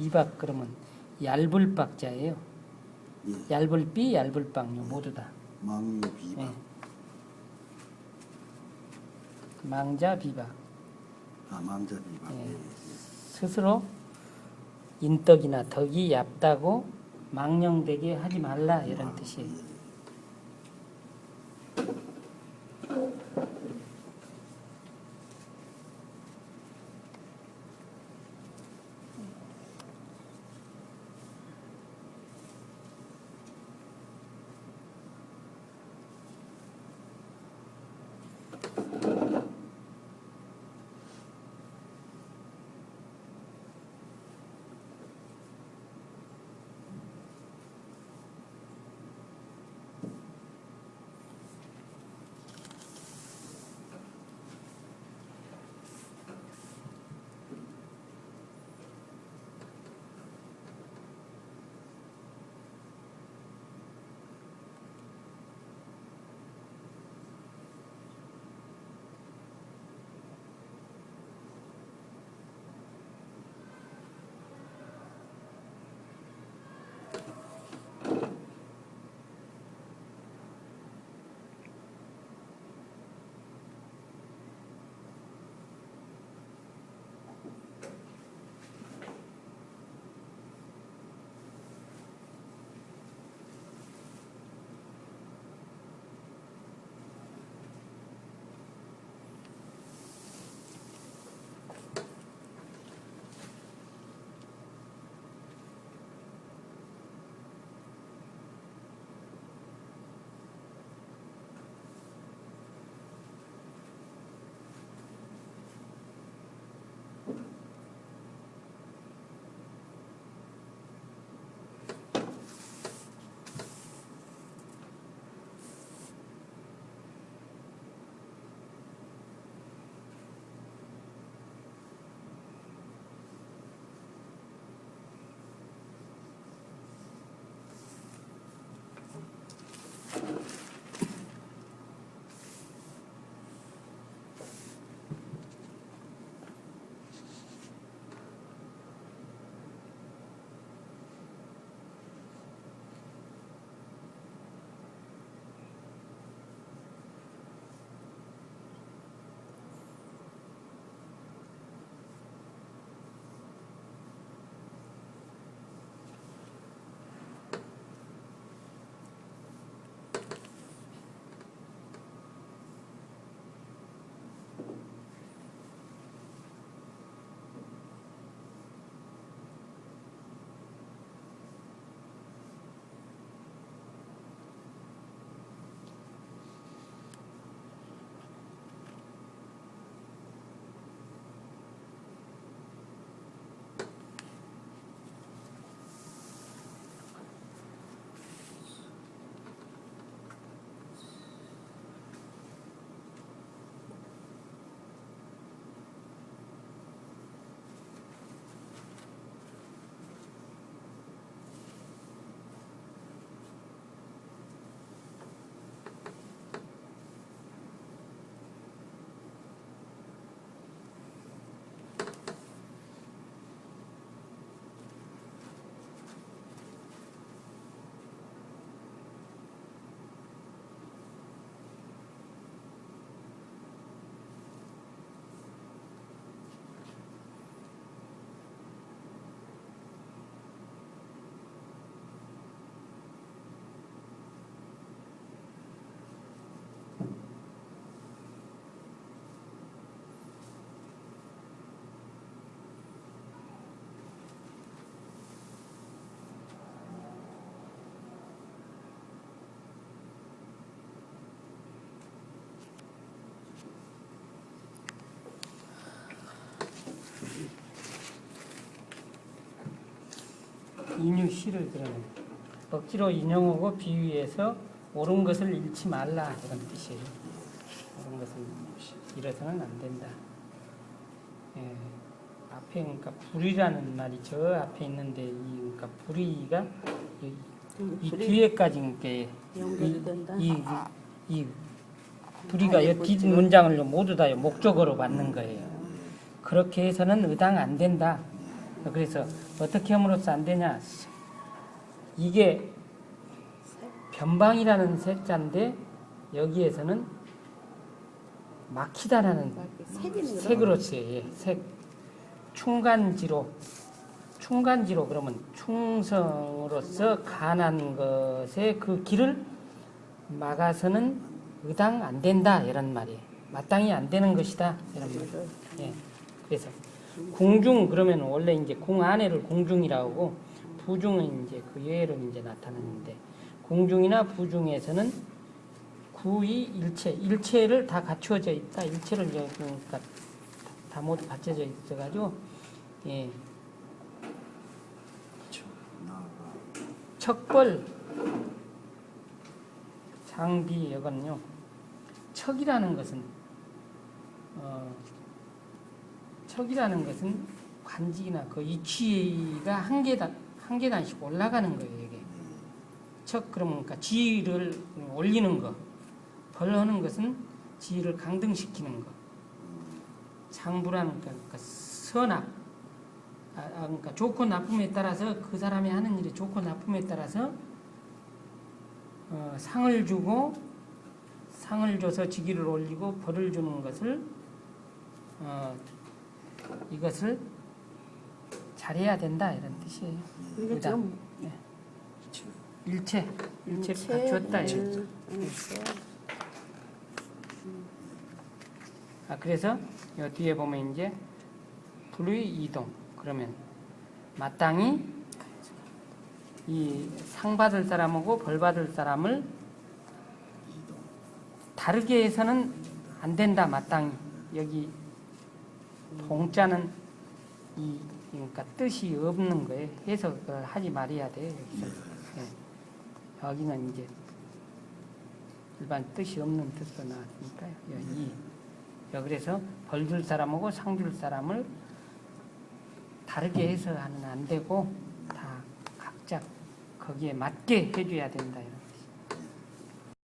비박 그러면 얇을 박자예요. 예. 얇을 비, 얇을 박요 모두 다. 망유 비박. 예. 망자 비박. 아 망자 비박. 예. 예. 스스로 인덕이나 덕이 얕다고 망령되게 하지 말라 이런 뜻이에요. 인유시를 그러네. 억지로 인용하고 비유해서 옳은 것을 잃지 말라 이런 뜻이에요. 옳은 것을 잃어서는 안 된다. 예, 앞에 그러니까 불이라는 말이 저 앞에 있는데 이 그러니까 불이가 이, 이 뒤에까지 된다. 이, 이, 이 불이가 이뒷 문장을 모두 다 목적어로 받는 거예요. 그렇게 해서는 의당 안 된다. 그래서 어떻게 함으로써 안 되냐? 이게 변방이라는 색자인데 여기에서는 막히다라는 색이는 색으로서 예, 색 충간지로 충간지로 그러면 충성으로서 간한 것에 그 길을 막아서는 의당 안 된다 이런 말이에요. 마땅히 안 되는 것이다 이런 말. 예. 그래서 궁중 그러면 원래 이제 궁 안에를 궁중이라고 하고 부중은 이제 그 예로 이제 나타나는데 궁중이나 부중에서는 구이 일체 일체를 다 갖추어져 있다 일체를 이제 그러니까 다 모두 갖춰져 있어가지고 예. 척벌 장비 여건요 척이라는 것은 어, 척이라는 것은 관직이나 그 위치가 한 계단 한 계단씩 올라가는 거예요 이게. 척 그러니까 지위를 올리는 거 벌하는 것은 지위를 강등시키는 거. 장부라는 거 그러니까 선악 아, 아, 그러니까 좋고 나쁨에 따라서 그 사람이 하는 일이 좋고 나쁨에 따라서 어, 상을 주고 상을 줘서 직위를 올리고 벌을 주는 것을 어, 이것을 잘해야 된다 이런 뜻이에요. 지금 저, 일체 일체. 이런 음, 일체. 아, 그래서 요 뒤에 보면 이제 불의 이동 그러면 마땅히 이 상 받을 사람하고 벌 받을 사람을. 다르게 해서는 안 된다 마땅히 여기 동자는 이 그러니까 뜻이 없는 거예요. 해석을 하지 말아야 돼요 여기서 예. 여기는 이제 일반 뜻이 없는 뜻으로 나왔으니까요. 이 여, 그래서 벌 줄 사람하고 상 줄 사람을 다르게 해서 하면 안 되고 다 각자 거기에 맞게 해줘야 된다.